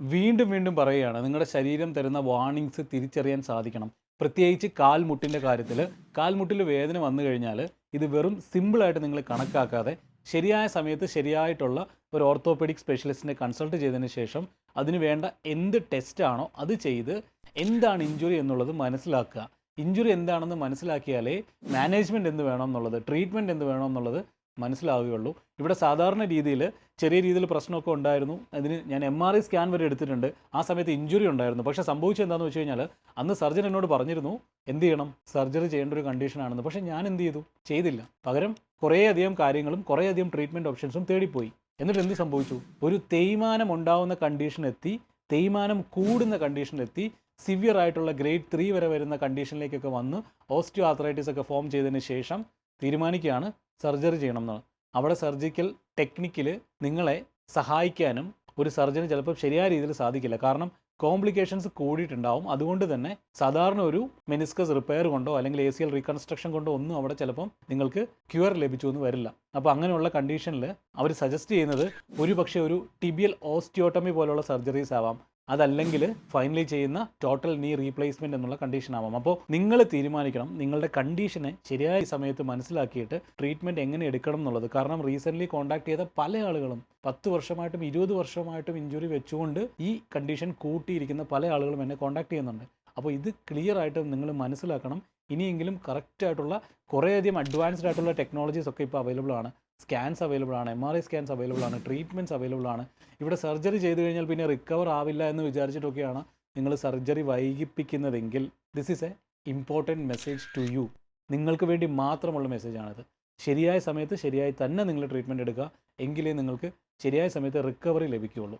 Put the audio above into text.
വീണ്ടും വീണ്ടും പറയുകയാണ് നിങ്ങളുടെ ശരീരം തരുന്ന വാർണിങ്സ് തിരിച്ചറിയാൻ സാധിക്കണം. പ്രത്യേകിച്ച് കാൽമുട്ടിന്റെ കാര്യത്തിൽ കാൽമുട്ടിൽ വേദന വന്നു കഴിഞ്ഞാൽ ഇത് വെറും സിമ്പിളായിട്ട് നിങ്ങൾ കണക്കാക്കാതെ ശരിയായ സമയത്ത് ശരിയായിട്ടുള്ള ഒരു ഓർത്തോപെഡിക് സ്പെഷ്യലിസ്റ്റിനെ കൺസൾട്ട് ചെയ്തതിന് ശേഷം അതിന് വേണ്ട എന്ത് ടെസ്റ്റാണോ അത് ചെയ്ത് എന്താണ് ഇഞ്ചുറി എന്നുള്ളത് മനസ്സിലാക്കുക. ഇഞ്ചുറി എന്താണെന്ന് മനസ്സിലാക്കിയാലേ മാനേജ്മെന്റ് എന്ത് വേണം എന്നുള്ളത് ട്രീറ്റ്മെന്റ് എന്ത് വേണം എന്നുള്ളത് മനസ്സിലാവുകയുള്ളൂ. ഇവിടെ സാധാരണ രീതിയിൽ ചെറിയ രീതിയിൽ പ്രശ്നമൊക്കെ ഉണ്ടായിരുന്നു. അതിന് ഞാൻ എം ആർ ഐ സ്കാൻ വരെ എടുത്തിട്ടുണ്ട്. ആ സമയത്ത് ഇഞ്ചുറി ഉണ്ടായിരുന്നു. പക്ഷേ സംഭവിച്ചത് എന്താണെന്ന് വെച്ച് കഴിഞ്ഞാൽ അന്ന് സർജൻ എന്നോട് പറഞ്ഞിരുന്നു എന്ത് ചെയ്യണം? സർജറി ചെയ്യേണ്ട ഒരു കണ്ടീഷനാണെന്ന് പക്ഷേ ഞാൻ എന്ത് ചെയ്തു? ചെയ്തില്ല. പകരം കുറേയധികം കാര്യങ്ങളും കുറേയധികം ട്രീറ്റ്മെന്റ് ഓപ്ഷൻസും തേടിപ്പോയി. എന്നിട്ട് എന്ത് സംഭവിച്ചു? ഒരു തേയ്മാനം ഉണ്ടാവുന്ന കണ്ടീഷനെത്തി തേയ്മാനം കൂടുന്ന കണ്ടീഷനിലെത്തി സിവിയർ ആയിട്ടുള്ള ഗ്രേഡ് ത്രീ വരെ വരുന്ന കണ്ടീഷനിലേക്കൊക്കെ വന്ന് ഓസ്റ്റിയോ ആത്രൈറ്റിസ് ഒക്കെ ഫോം ചെയ്തതിന് ശേഷം തീരുമാനിക്കുകയാണ് സർജറി ചെയ്യണം എന്നാണ് അവിടെ സർജിക്കൽ ടെക്നിക്കിൽ നിങ്ങളെ സഹായിക്കാനും ഒരു സർജന് ചിലപ്പോൾ ശരിയായ രീതിയിൽ സാധിക്കില്ല. കാരണം കോംപ്ലിക്കേഷൻസ് കൂടിയിട്ടുണ്ടാവും. അതുകൊണ്ട് തന്നെ സാധാരണ ഒരു മെനിസ്കസ് റിപ്പയർ കൊണ്ടോ അല്ലെങ്കിൽ എ സി എൽ റീകൺസ്ട്രക്ഷൻ കൊണ്ടോ ഒന്നും അവിടെ ചിലപ്പം നിങ്ങൾക്ക് ക്യൂർ ലഭിച്ചു എന്ന് വരില്ല. അപ്പോൾ അങ്ങനെയുള്ള കണ്ടീഷനിൽ അവർ സജസ്റ്റ് ചെയ്യുന്നത് ഒരു പക്ഷേ ഒരു ടിബിയൽ ഓസ്റ്റിയോട്ടമി പോലുള്ള സർജറീസ് ആവാം. അതല്ലെങ്കിൽ ഫൈനലി ചെയ്യുന്ന ടോട്ടൽ നീ റീപ്ലേസ്മെന്റ് എന്നുള്ള കണ്ടീഷൻ ആവാം. അപ്പോൾ നിങ്ങൾ തീരുമാനിക്കണം നിങ്ങളുടെ കണ്ടീഷനെ ശരിയായ സമയത്ത് മനസ്സിലാക്കിയിട്ട് ട്രീറ്റ്മെന്റ് എങ്ങനെ എടുക്കണം എന്നുള്ളത്. കാരണം റീസെന്റ് കോൺടാക്ട് ചെയ്ത പല ആളുകളും പത്ത് വർഷമായിട്ടും ഇരുപത് വർഷമായിട്ടും ഇഞ്ചുറി വെച്ചുകൊണ്ട് ഈ കണ്ടീഷൻ കൂട്ടിയിരിക്കുന്ന പല ആളുകളും എന്നെ കോൺടാക്ട് ചെയ്യുന്നുണ്ട്. അപ്പോൾ ഇത് ക്ലിയർ ആയിട്ട് നിങ്ങൾ മനസ്സിലാക്കണം. ഇനിയെങ്കിലും കറക്റ്റ് ആയിട്ടുള്ള കുറേയധികം അഡ്വാൻസ്ഡ് ആയിട്ടുള്ള ടെക്നോളജീസ് ഒക്കെ ഇപ്പോൾ അവൈലബിൾ ആണ്. സ്കാൻസ് അവൈലബിൾ ആണ് M R I scans available ആണ് ട്രീറ്റ്മെന്റ്സ് അവൈലബിൾ ആണ്. ഇവിടെ സർജറി ചെയ്തു കഴിഞ്ഞാൽ പിന്നെ റിക്കവർ ആവില്ല എന്ന് വിചാരിച്ചിട്ടൊക്കെയാണ് നിങ്ങൾ surgery വൈകിപ്പിക്കുന്നതെങ്കിൽ this is a important message to you നിങ്ങൾക്ക് വേണ്ടി മാത്രമുള്ള മെസ്സേജാണിത് ശരിയായ സമയത്ത് ശരിയായി തന്നെ നിങ്ങൾ ട്രീറ്റ്മെന്റ് എടുക്കുക. എങ്കിലേ നിങ്ങൾക്ക് ശരിയായ സമയത്ത് റിക്കവറി ലഭിക്കുകയുള്ളൂ.